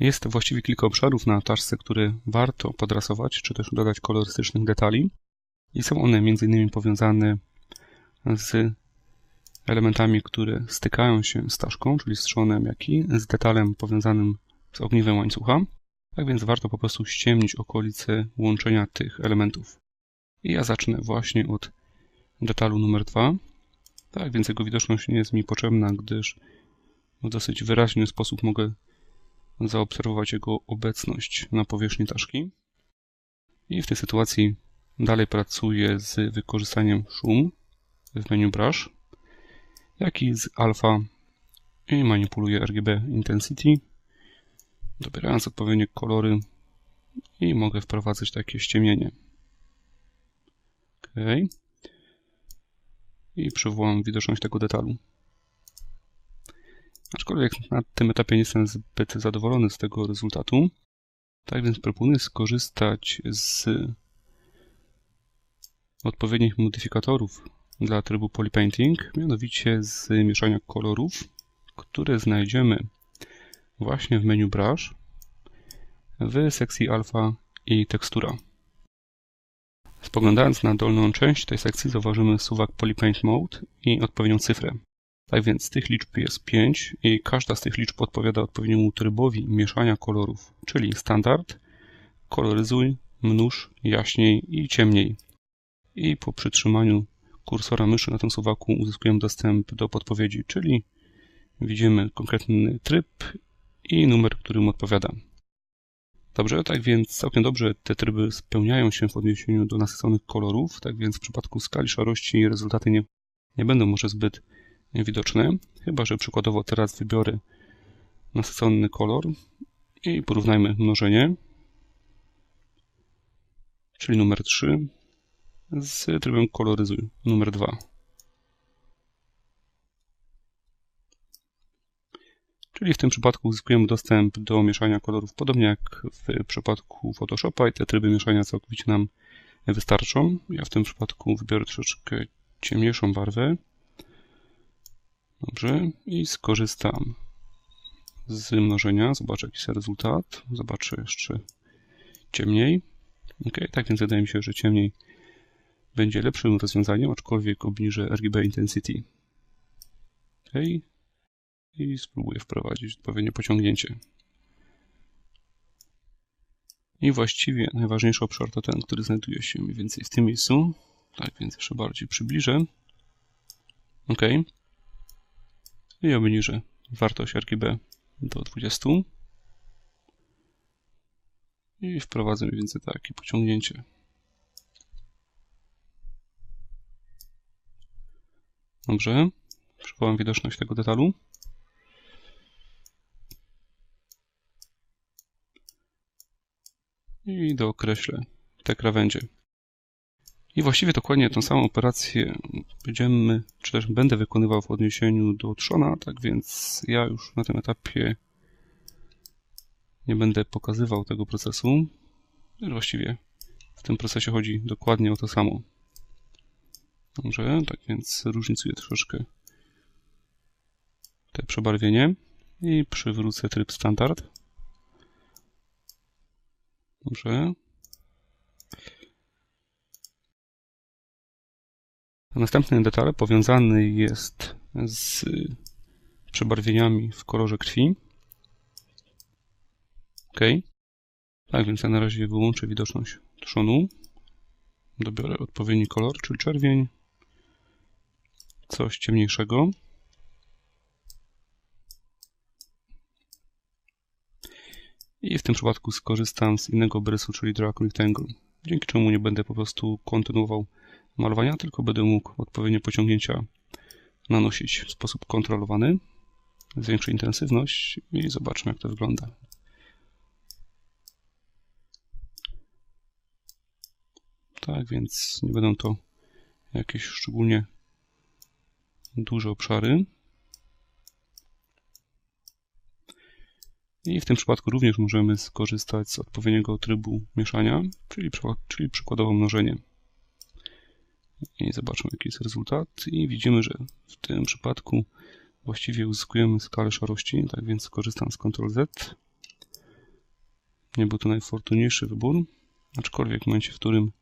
Jest właściwie kilka obszarów na taczce, które warto podrasować, czy też dodać kolorystycznych detali. I są one m.in. powiązane z elementami, które stykają się z taszką, czyli z trzonem, jak i z detalem powiązanym z ogniwem łańcucha. Tak więc warto po prostu ściemnić okolice łączenia tych elementów. I ja zacznę właśnie od detalu numer 2. Tak więc jego widoczność nie jest mi potrzebna, gdyż w dosyć wyraźny sposób mogę zaobserwować jego obecność na powierzchni taszki. I w tej sytuacji dalej pracuję z wykorzystaniem szum w menu Brush, jak i z alfa i manipuluję RGB Intensity, dobierając odpowiednie kolory i mogę wprowadzać takie ściemnienie. OK. I przywołam widoczność tego detalu. Aczkolwiek na tym etapie nie jestem zbyt zadowolony z tego rezultatu. Tak więc proponuję skorzystać z odpowiednich modyfikatorów dla trybu Polypainting, mianowicie z mieszania kolorów, które znajdziemy właśnie w menu Brush w sekcji Alpha i Tekstura. Spoglądając na dolną część tej sekcji zauważymy suwak Polypaint Mode i odpowiednią cyfrę. Tak więc tych liczb jest 5 i każda z tych liczb odpowiada odpowiedniemu trybowi mieszania kolorów, czyli standard, koloryzuj, mnóż, jaśniej i ciemniej. I po przytrzymaniu kursora myszy na tym suwaku uzyskujemy dostęp do podpowiedzi, czyli widzimy konkretny tryb i numer, którym odpowiada. Dobrze, tak więc całkiem dobrze te tryby spełniają się w odniesieniu do nasyconych kolorów, tak więc w przypadku skali szarości rezultaty nie, nie będą może zbyt widoczne, chyba że przykładowo teraz wybiorę nasycony kolor i porównajmy mnożenie, czyli numer 3 z trybem koloryzuj, numer 2. Czyli w tym przypadku uzyskujemy dostęp do mieszania kolorów, podobnie jak w przypadku Photoshopa i te tryby mieszania całkowicie nam wystarczą. Ja w tym przypadku wybiorę troszeczkę ciemniejszą barwę. Dobrze, i skorzystam z mnożenia. Zobaczę jaki jest rezultat. Zobaczę jeszcze ciemniej. Ok, tak więc wydaje mi się, że ciemniej będzie lepszym rozwiązaniem, aczkolwiek obniżę RGB Intensity. Ok, i spróbuję wprowadzić odpowiednie pociągnięcie. I właściwie najważniejszy obszar to ten, który znajduje się mniej więcej w tym miejscu. Tak więc jeszcze bardziej przybliżę. OK. I obniżę wartość RGB do 20. I wprowadzę mniej więcej takie pociągnięcie. Dobrze. Przywołam widoczność tego detalu. i dookreślę te krawędzie. I właściwie dokładnie tą samą operację będziemy, czy też będę wykonywał w odniesieniu do trzona, tak więc ja już na tym etapie nie będę pokazywał tego procesu. Właściwie w tym procesie chodzi dokładnie o to samo. Dobrze, tak więc różnicuję troszeczkę te przebarwienie i przywrócę tryb standard. Dobrze. Następny detal powiązany jest z przebarwieniami w kolorze krwi. OK. Tak więc ja na razie wyłączę widoczność trzonu. Dobiorę odpowiedni kolor, czyli czerwień. Coś ciemniejszego. I w tym przypadku skorzystam z innego brysu, czyli Drag Rectangle, dzięki czemu nie będę po prostu kontynuował malowania, tylko będę mógł odpowiednie pociągnięcia nanosić w sposób kontrolowany. Zwiększę intensywność i zobaczmy jak to wygląda. Tak, więc nie będą to jakieś szczególnie duże obszary. I w tym przypadku również możemy skorzystać z odpowiedniego trybu mieszania, czyli, czyli przykładowo mnożenie. I zobaczmy jaki jest rezultat. I widzimy, że w tym przypadku właściwie uzyskujemy skalę szarości, tak więc skorzystam z Ctrl Z. Nie był to najfortunniejszy wybór, aczkolwiek w momencie, w którym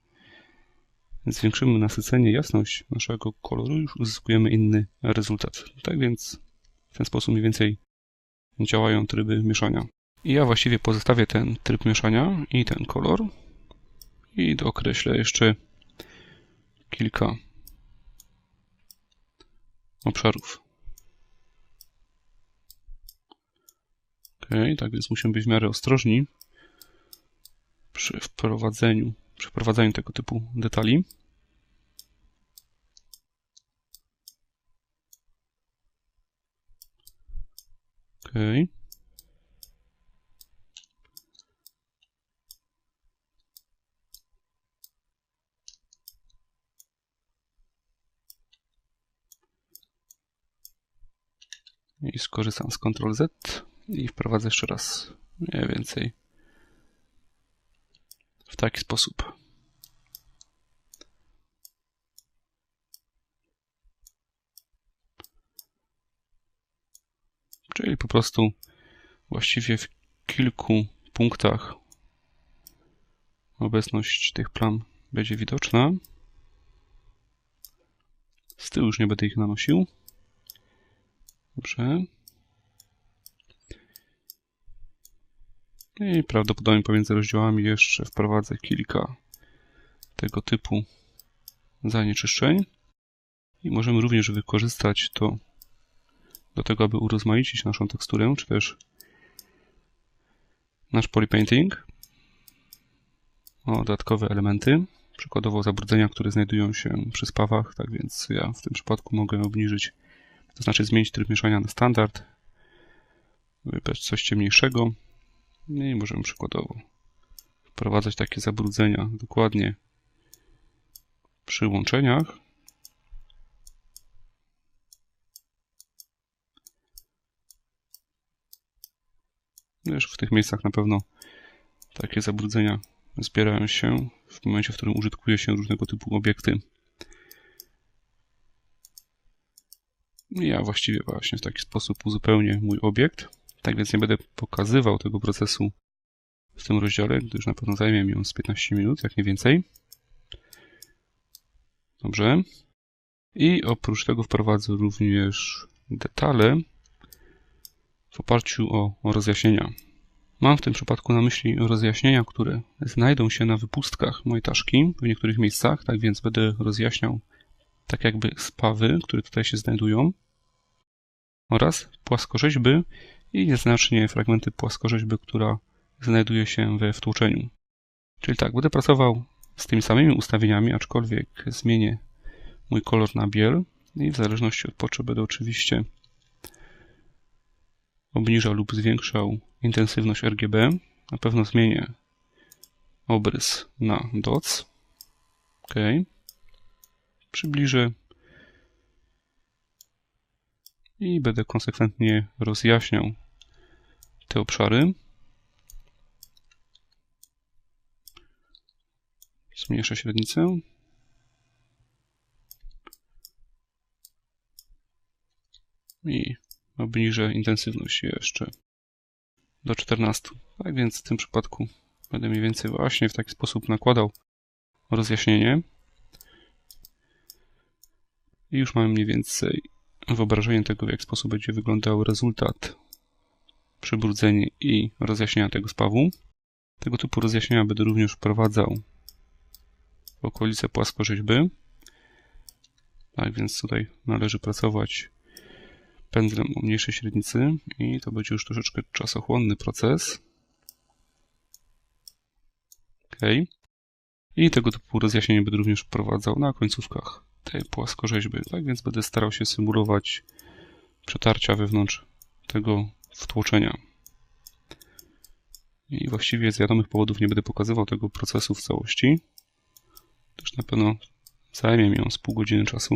zwiększymy nasycenie, jasność naszego koloru, już uzyskujemy inny rezultat. Tak więc w ten sposób mniej więcej działają tryby mieszania. I ja właściwie pozostawię ten tryb mieszania i ten kolor i dookreślę jeszcze kilka obszarów. Ok, tak więc musimy być w miarę ostrożni przy wprowadzeniu, przy wprowadzaniu tego typu detali. Ok. I skorzystam z Ctrl Z i wprowadzę jeszcze raz mniej więcej w taki sposób. Czyli po prostu właściwie w kilku punktach obecność tych plam będzie widoczna. Z tyłu już nie będę ich nanosił. Dobrze. I prawdopodobnie pomiędzy rozdziałami jeszcze wprowadzę kilka tego typu zanieczyszczeń. I możemy również wykorzystać to do tego, aby urozmaicić naszą teksturę, czy też nasz polypainting o dodatkowe elementy, przykładowo zabrudzenia, które znajdują się przy spawach, tak więc ja w tym przypadku mogę obniżyć, to znaczy zmienić tryb mieszania na standard, wybrać coś ciemniejszego i możemy przykładowo wprowadzać takie zabrudzenia dokładnie przy łączeniach. Wiesz, w tych miejscach na pewno takie zabrudzenia zbierają się w momencie, w którym użytkuje się różnego typu obiekty. Ja właściwie właśnie w taki sposób uzupełnię mój obiekt. Tak więc nie będę pokazywał tego procesu w tym rozdziale, gdyż na pewno zajmie mi on z 15 minut, jak nie więcej. Dobrze. I oprócz tego wprowadzę również detale w oparciu o, o rozjaśnienia. Mam w tym przypadku na myśli rozjaśnienia, które znajdą się na wypustkach mojej taszki w niektórych miejscach, tak więc będę rozjaśniał tak jakby spawy, które tutaj się znajdują oraz płaskorzeźby i nieznacznie fragmenty płaskorzeźby, która znajduje się we wtłoczeniu. Czyli tak, będę pracował z tymi samymi ustawieniami, aczkolwiek zmienię mój kolor na biel i w zależności od potrzeby będę oczywiście obniżał lub zwiększał intensywność RGB. Na pewno zmienię obrys na dots. OK. Przybliżę i będę konsekwentnie rozjaśniał te obszary. Zmniejszę średnicę. I obniżę intensywność jeszcze do 14. Tak więc w tym przypadku będę mniej więcej właśnie w taki sposób nakładał rozjaśnienie. I już mamy mniej więcej wyobrażenie tego, w jaki sposób będzie wyglądał rezultat przybrudzenia i rozjaśnienia tego spawu. Tego typu rozjaśnienia będę również wprowadzał w okolice płaskorzeźby. Tak więc tutaj należy pracować pędzlem o mniejszej średnicy i to będzie już troszeczkę czasochłonny proces. OK. I tego typu rozjaśnienie będę również wprowadzał na końcówkach tej płaskorzeźby. Tak więc będę starał się symulować przetarcia wewnątrz tego wtłoczenia. I właściwie z wiadomych powodów nie będę pokazywał tego procesu w całości, gdyż na pewno zajmie mi on z pół godziny czasu.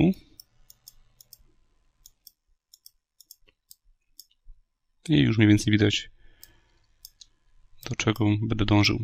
I już mniej więcej widać, do czego będę dążył.